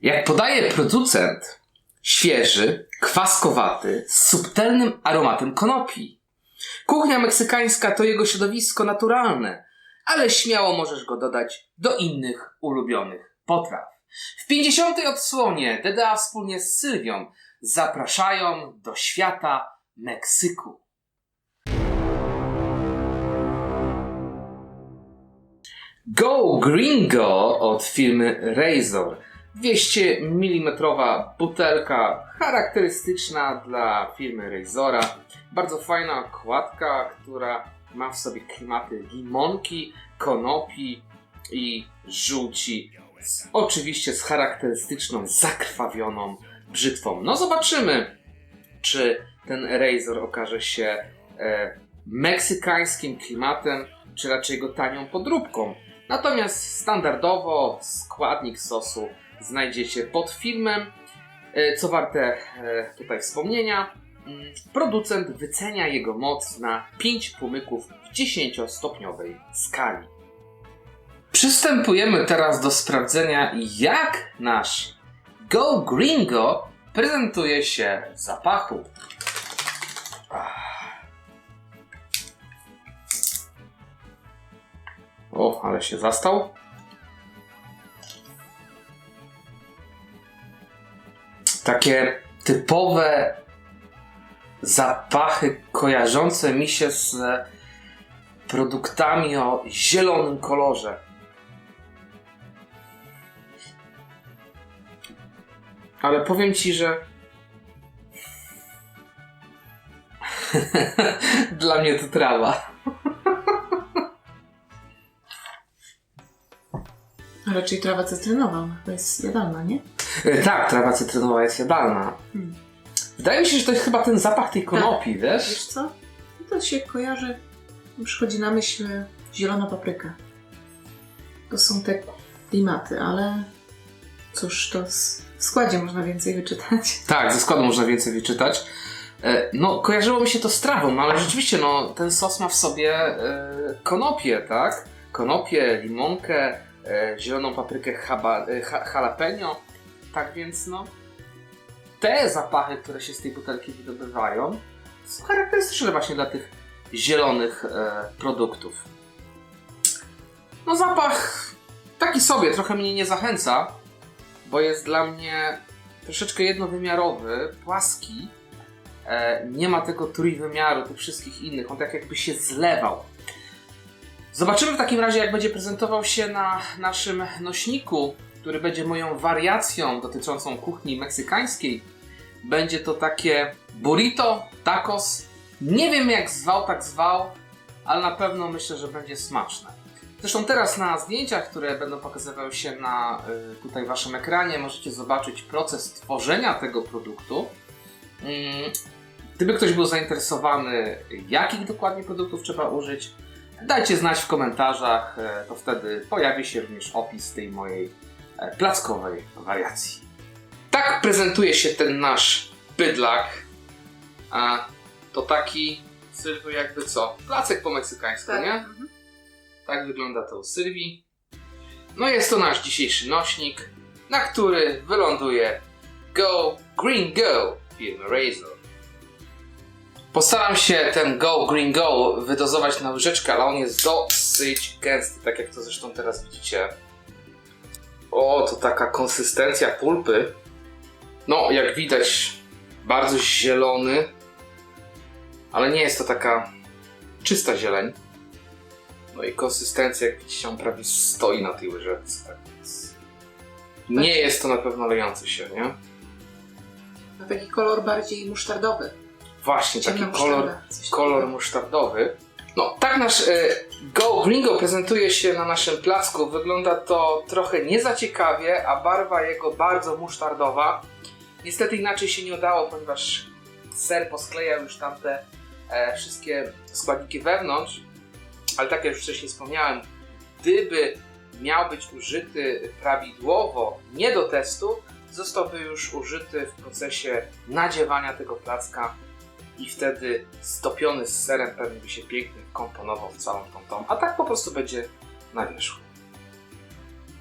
Jak podaje producent, świeży, kwaskowaty, z subtelnym aromatem konopi. Kuchnia meksykańska to jego środowisko naturalne, ale śmiało możesz go dodać do innych ulubionych potraw. W 50. odsłonie DDA wspólnie z Sylwią zapraszają do świata Meksyku. Go Gringo od firmy Razor. 200 mm butelka charakterystyczna dla firmy Razora. Bardzo fajna okładka, która ma w sobie klimaty limonki, konopi i żółci. Z, oczywiście z charakterystyczną, zakrwawioną brzytwą. No zobaczymy, czy ten Razor okaże się e, meksykańskim klimatem, czy raczej go tanią podróbką. Natomiast standardowo składnik sosu znajdziecie pod filmem. E, Co warte e, tutaj wspomnienia, mm, producent wycenia jego moc na 5 płomyków w 10-stopniowej skali. Przystępujemy teraz do sprawdzenia, jak nasz Go Gringo prezentuje się w zapachu. O, ale się zastał. Takie typowe zapachy kojarzące mi się z produktami o zielonym kolorze. Ale powiem ci, że dla mnie to trawa. Raczej trawa cytrynowa, to jest jadalna, nie? E, Tak, trawa cytrynowa jest jadalna. Hmm. Wydaje mi się, że to jest chyba ten zapach tej konopi, wiesz? Wiesz co? No To się kojarzy, przychodzi na myśl zielona papryka. To są te klimaty, ale cóż, to z- w składzie można więcej wyczytać. Tak, ze składu można więcej wyczytać. E, No, kojarzyło mi się to z trawą, no ale rzeczywiście, no, ten sos ma w sobie e, konopię, tak? Konopię, limonkę, zieloną paprykę haba, ha, jalapeno. Tak więc, no, te zapachy, które się z tej butelki wydobywają, są charakterystyczne właśnie dla tych zielonych e, produktów. No, zapach taki sobie, trochę mnie nie zachęca, bo jest dla mnie troszeczkę jednowymiarowy, płaski. E, nie ma tego trójwymiaru, tych wszystkich innych. On tak jakby się zlewał. Zobaczymy w takim razie, jak będzie prezentował się na naszym nośniku, który będzie moją wariacją dotyczącą kuchni meksykańskiej. Będzie to takie burrito, tacos. Nie wiem jak zwał, tak zwał, ale na pewno myślę, że będzie smaczne. Zresztą teraz na zdjęciach, które będą pokazywały się na y, tutaj waszym ekranie, możecie zobaczyć proces tworzenia tego produktu. Mm, Gdyby ktoś był zainteresowany, jakich dokładnie produktów trzeba użyć, dajcie znać w komentarzach, e, to wtedy pojawi się również opis tej mojej plackowej wariacji. Tak prezentuje się ten nasz bydlak. A to taki, Sylwio, jakby co? Placek po meksykańsku, nie? Mhm. Tak wygląda to u Sylwii. No jest to nasz dzisiejszy nośnik, na który wyląduje Go Green Go firmy Razor. Postaram się ten Go Green Go wydozować na łyżeczkę, ale on jest dosyć gęsty, tak jak to zresztą teraz widzicie. O, to taka konsystencja pulpy. No, jak widać, bardzo zielony, ale nie jest to taka czysta zieleń. No i konsystencja, jak widzicie, on prawie stoi na tej łyżeczce. Tak więc nie jest to na pewno lejący się, nie? Ma taki kolor bardziej musztardowy. Właśnie, taki Ciemna kolor, musztarda, coś kolor takiego. musztardowy. No, tak nasz e, Go Gringo prezentuje się na naszym placku. Wygląda to trochę nie za ciekawie, a barwa jego bardzo musztardowa. Niestety inaczej się nie udało, ponieważ ser posklejał już tamte e, wszystkie składniki wewnątrz. Ale tak jak już wcześniej wspomniałem, gdyby miał być użyty prawidłowo, nie do testu, zostałby już użyty w procesie nadziewania tego placka i wtedy stopiony z serem pewnie by się pięknie komponował w całą tą tą, a tak po prostu będzie na wierzchu.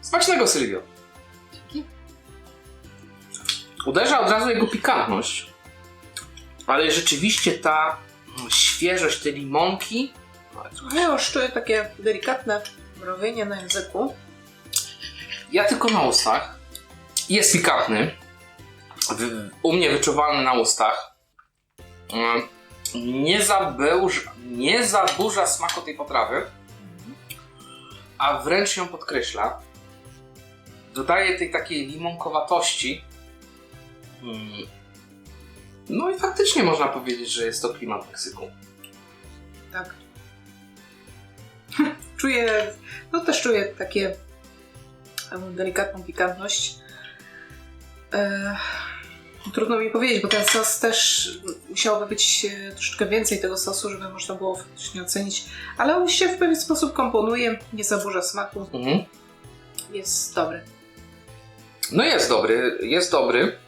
Smacznego Sylwio! Dzięki. Uderza od razu jego pikantność, ale rzeczywiście ta mm, świeżość, te limonki. Ja już czuję takie delikatne mrowienie na języku. Ja tylko na ustach. Jest pikantny. U mnie wyczuwalny na ustach. Nie zaburza, nie zaburza smaku tej potrawy, a wręcz ją podkreśla. Dodaje tej takiej limonkowatości. No i faktycznie można powiedzieć, że jest to klimat Meksyku. Tak. Czuję, no też czuję takie delikatną pikantność. E, trudno mi powiedzieć, bo ten sos też musiałoby być e, troszeczkę więcej tego sosu, żeby można było faktycznie ocenić, ale on się w pewien sposób komponuje, nie zaburza smaku, Mhm. jest dobry. No jest dobry, jest dobry.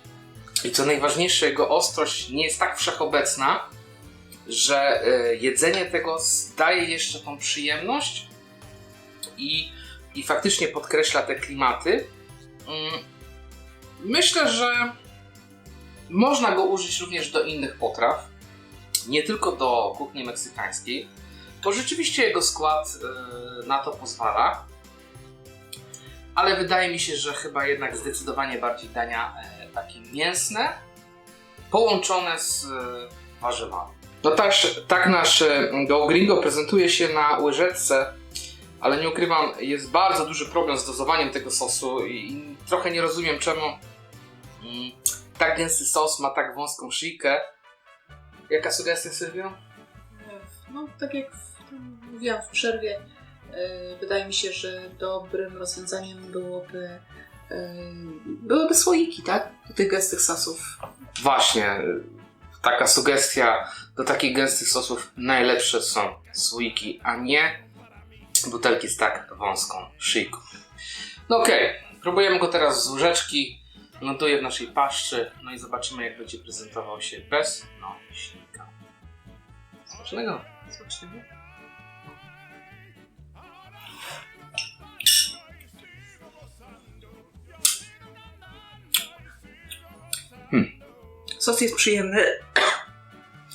I co najważniejsze, jego ostrość nie jest tak wszechobecna, że e, jedzenie tego daje jeszcze tą przyjemność i, i faktycznie podkreśla te klimaty. Mm, Myślę, że można go użyć również do innych potraw, nie tylko do kuchni meksykańskiej, bo rzeczywiście jego skład e, na to pozwala ale wydaje mi się, że chyba jednak zdecydowanie bardziej dania e, takie mięsne, połączone z e, warzywami. No też, tak nasz Go Gringo prezentuje się na łyżeczce, ale nie ukrywam, jest bardzo duży problem z dozowaniem tego sosu i, i trochę nie rozumiem czemu mm, tak gęsty sos ma tak wąską szyjkę. Jaka sugestia, Sylwio? No, tak jak mówiłam w przerwie, e, wydaje mi się, że dobrym rozwiązaniem byłoby, e, byłyby słoiki, tak? Do tych gęstych sosów. Właśnie, taka sugestia do takich gęstych sosów najlepsze są słoiki, a nie butelki z tak wąską szyjką. No okej, próbujemy go teraz z łyżeczki, notuję w naszej paszczy, no i zobaczymy jak będzie prezentował się bez nośnika. Smacznego! Zobaczymy. Hmm. Sos jest przyjemny.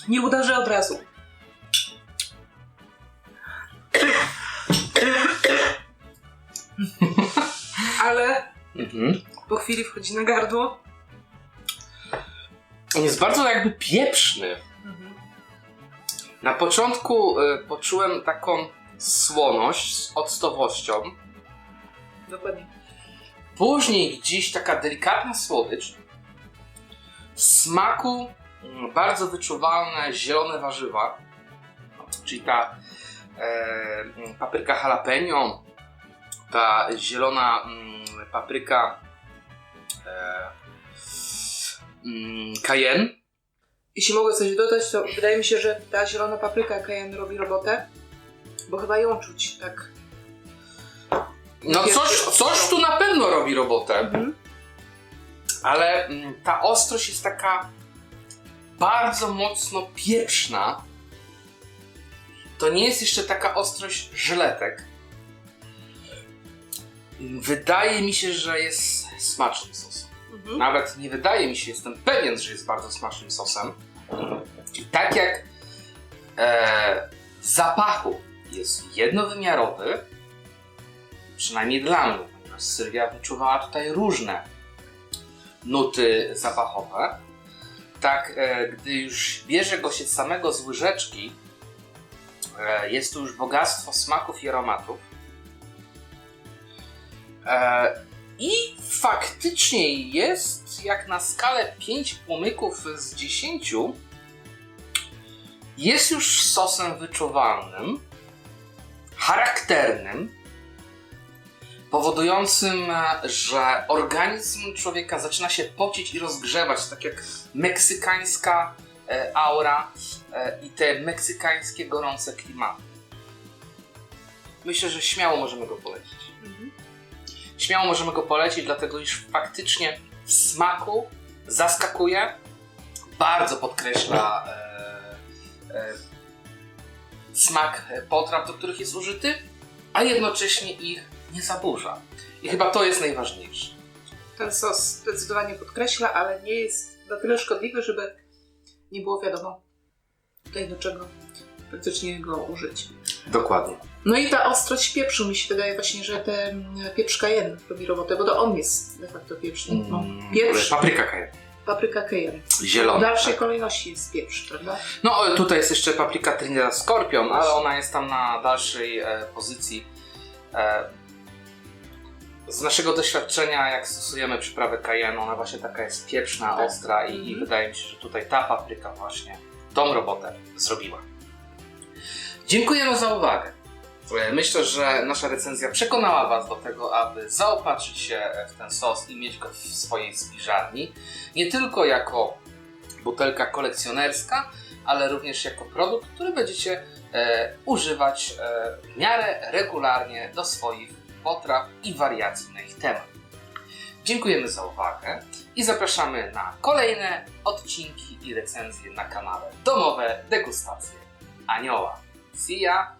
Nie uderzę od razu. Chwili wchodzi na gardło. On jest bardzo jakby pieprzny. Na początku y, poczułem taką słoność z octowością, Dokładnie. Później gdzieś taka delikatna słodycz. W smaku mm, bardzo wyczuwalne zielone warzywa, czyli ta e, mm, papryka jalapeno, ta zielona mm, papryka e, mm. Jeśli mogę coś dodać, to wydaje mi się, że ta zielona papryka cayenne robi robotę, bo chyba ją czuć, tak. No coś, coś tu na pewno robi robotę. Mhm. ale mm, ta ostrość jest taka bardzo mocno pieprzna. To nie jest jeszcze taka ostrość żyletek. Wydaje mi się, że jest smacznym sosem. Mhm. Nawet nie wydaje mi się, jestem pewien, że jest bardzo smacznym sosem. I tak jak e, w zapachu jest jednowymiarowy, przynajmniej dla mnie, ponieważ Sylwia wyczuwała tutaj różne nuty zapachowe, tak e, gdy już bierze go się samego z łyżeczki, e, jest tu już bogactwo smaków i aromatów. E, I faktycznie jest, jak na skalę 5 płomyków z 10, jest już sosem wyczuwalnym, charakternym, powodującym, e, że organizm człowieka zaczyna się pocić i rozgrzewać, tak jak meksykańska e, aura i te meksykańskie gorące klimaty. Myślę, że śmiało możemy go polecić. Śmiało możemy go polecić, dlatego iż faktycznie w smaku zaskakuje, bardzo podkreśla e, e, smak potraw, do których jest użyty, a jednocześnie ich nie zaburza. I chyba to jest najważniejsze. ten sos zdecydowanie podkreśla, ale nie jest na tyle szkodliwy, żeby nie było wiadomo tutaj do czego praktycznie go użyć. Dokładnie. No i ta ostrość pieprzu, mi się wydaje właśnie, że ten pieprz cayenne robi robotę, bo to on jest de facto pieprzny. No, Mm, pieprz, Papryka kajen. papryka cayenne. W Zielona. dalszej tak. kolejności jest pieprz, prawda? No tutaj jest jeszcze papryka Trinidad Scorpion, ale ona jest tam na dalszej e, pozycji. E, z naszego doświadczenia, jak stosujemy przyprawę cayenne, ona właśnie taka jest pieprzna, Tak. ostra i, i Mhm. wydaje mi się, że tutaj ta papryka właśnie tą robotę zrobiła. Dziękujemy za uwagę. E, Myślę, że nasza recenzja przekonała Was do tego, aby zaopatrzyć się w ten sos i mieć go w swojej spiżarni. Nie tylko jako butelka kolekcjonerska, ale również jako produkt, który będziecie e, używać e, w miarę regularnie do swoich potraw i wariacji na ich temat. Dziękujemy za uwagę i zapraszamy na kolejne odcinki i recenzje na kanale Domowe Degustacje Anioła. See ya!